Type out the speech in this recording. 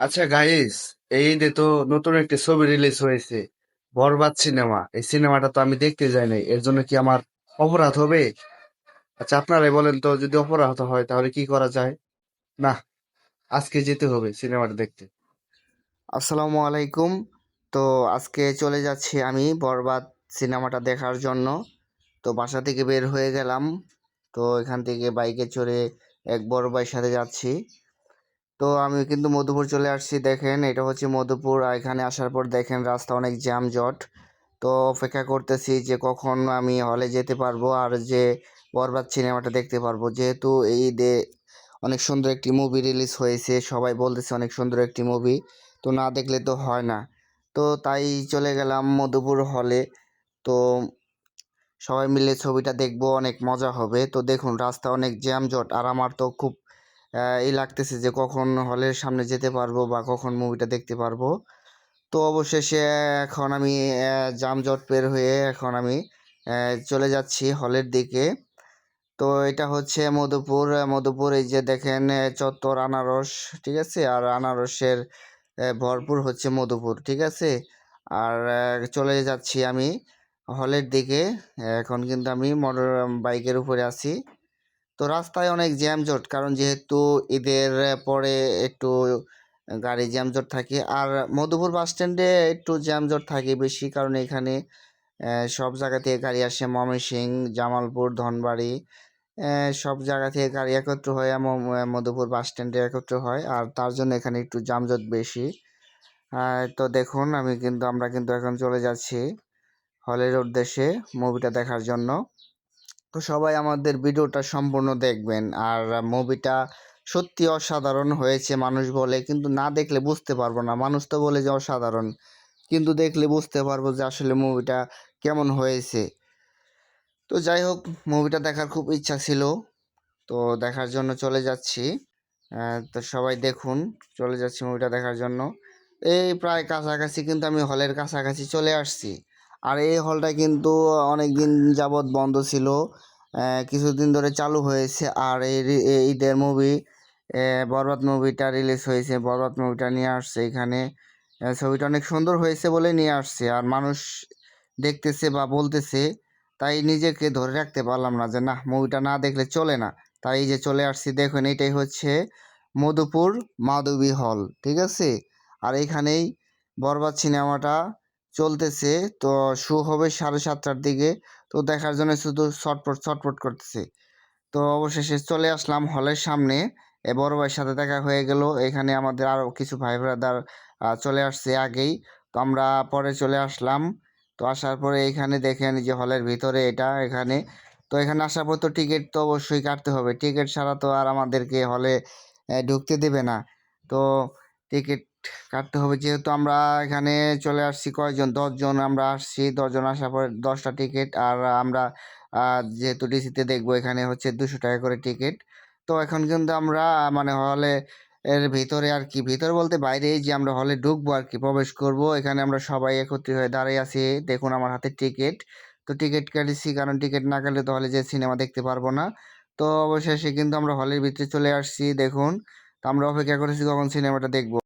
আচ্ছা গাইস এই ঈদে তো নতুন একটি ছবি রিলিজ হয়েছে, বরবাদ সিনেমা এই সিনেমাটা তো আমি দেখতে যাই নাই, এর জন্য কি আমার অপরাধ হবে? আচ্ছা আপনারাই বলেন তো, যদি অপরাধ হয় তাহলে কি করা যায়? না, আজকে যেতে হবে সিনেমাটা দেখতে। আসসালামু আলাইকুম। তো আজকে চলে যাচ্ছি আমি বরবাদ সিনেমাটা দেখার জন্য। তো বাসা থেকে বের হয়ে গেলাম। তো এখান থেকে বাইকে চড়ে এক বড় ভাইয়ের সাথে যাচ্ছি। তো আমি কিন্তু মধুপুর চলে আসছি, দেখেন এটা হচ্ছে মধুপুর এখানে আসার পর দেখেন রাস্তা অনেক জ্যামজট। তো অপেক্ষা করতেছি যে কখন আমি হলে যেতে পারব, আর যে বরবাদ সিনেমাটা দেখতে পারব। যেহেতু এই দে অনেক সুন্দর একটি মুভি রিলিজ হয়েছে, সবাই বলতেছে অনেক সুন্দর একটি মুভি তো না দেখলে তো হয় না। তো তাই চলে গেলাম মধুপুর হলে তো সবাই মিলে ছবিটা দেখব, অনেক মজা হবে। তো দেখুন, রাস্তা অনেক জ্যামজট, আর আমার তো খুব এই লাগতেছে যে কখন হলের সামনে যেতে পারব বা কখন মুভিটা দেখতে পারব। তো অবশেষে এখন আমি যানজট পের হয়ে এখন আমি চলে যাচ্ছি হলের দিকে। তো এটা হচ্ছে মধুপুর মধুপুর এই যে দেখেন চত্বর আনারস, ঠিক আছে? আর আনারসের ভরপুর হচ্ছে মধুপুর, ঠিক আছে? আর চলে যাচ্ছি আমি হলের দিকে। এখন কিন্তু আমি মোটর বাইকের উপরে আছি। তো রাস্তায় অনেক জ্যামজট, কারণ যেহেতু ঈদের পরে একটু গাড়ি জ্যামজট থাকে, আর মধুপুর বাস স্ট্যান্ডে একটু জ্যামজট থাকে বেশি, কারণ এখানে সব জায়গা থেকে গাড়ি আসে ময়মনসিংহ, জামালপুর, ধনবাড়ি সব জায়গা থেকে গাড়ি একত্র হয় মধুপুর বাস স্ট্যান্ডে একত্র হয়, আর তার জন্য এখানে একটু যানজট বেশি। তো দেখুন, আমি কিন্তু, আমরা কিন্তু এখন চলে যাচ্ছি হলের উদ্দেশ্যে মুভিটা দেখার জন্য। তো সবাই আমাদের ভিডিওটা সম্পূর্ণ দেখবেন। আর মুভিটা সত্যি অসাধারণ হয়েছে মানুষ বলে, কিন্তু না দেখলে বুঝতে পারব না। মানুষ তো বলে যে অসাধারণ, কিন্তু দেখলে বুঝতে পারব যে আসলে মুভিটা কেমন হয়েছে। তো যাই হোক, মুভিটা দেখার খুব ইচ্ছা ছিল, তো দেখার জন্য চলে যাচ্ছি। তো সবাই দেখুন, চলে যাচ্ছি মুভিটা দেখার জন্য। এই প্রায় কাছাকাছি, কিন্তু আমি হলের কাছাকাছি চলে আসছি। আর এই হলটা কিন্তু অনেক দিন যাবৎ বন্ধ ছিল। কিছুদিন ধরে চালু হয়েছে। আর এই ঈদের মুভি বরবাদ মুভিটা রিলিজ হয়েছে। বরবাদ মুভিটা নিয়ে আসছে এখানে। ছবিটা অনেক সুন্দর হয়েছে বলে নিয়ে আসছে। আর মানুষ দেখতেছে বা বলতেছে, তাই নিজেকে ধরে রাখতে পারলাম না যে না মুভিটা না দেখলে চলে না। তাই এই যে চলে আসছি, দেখুন, এটাই হচ্ছে মধুপুর মাধবী হল, ঠিক আছে? আর এখানেই বরবাদ সিনেমাটা চলতেছে, তো শো হবে সাড়ে সাতটার দিকে। তো দেখার জন্য শুধু ছটপট ছটপট করতেছে। তো অবশেষে চলে আসলাম হলের সামনে। এ বড় ভাইয়ের সাথে দেখা হয়ে গেল। এখানে আমাদের আরও কিছু ভাই ব্রাদার চলে আসছে আগেই। তো আমরা পরে চলে আসলাম। তো আসার পরে এখানে দেখেন যে হলের ভিতরে এটা, এখানে। তো এখানে আসার পর তো টিকিট তো অবশ্যই কাটতে হবে। টিকিট ছাড়া তো আর আমাদেরকে হলে ঢুকতে দেবে না। তো টিকিট কাটতে হবে। যেহেতু আমরা এখানে চলে আসছি কয়জন? দশজন আমরা আসছি। দশজন আসার পর দশটা টিকিট আর আমরা যেহেতু ডিসিতে দেখব এখানে হচ্ছে দুশো টাকা করে টিকিট তো এখন কিন্তু আমরা মানে হলে এর ভিতরে আর কি, ভিতরে বলতে বাইরে এই যে আমরা হলে ঢুকবো আর কি, প্রবেশ করব, এখানে আমরা সবাই একত্রিত হয়ে দাঁড়িয়ে আছি। দেখুন আমার হাতে টিকিট তো টিকিট কেটেছি, কারণ টিকিট না কাটলে তো হলে যে সিনেমা দেখতে পারব না। তো অবশেষে কিন্তু আমরা হলের ভিতরে চলে আসছি, দেখুন। তো আমরা অপেক্ষা করেছি কখন সিনেমাটা দেখব।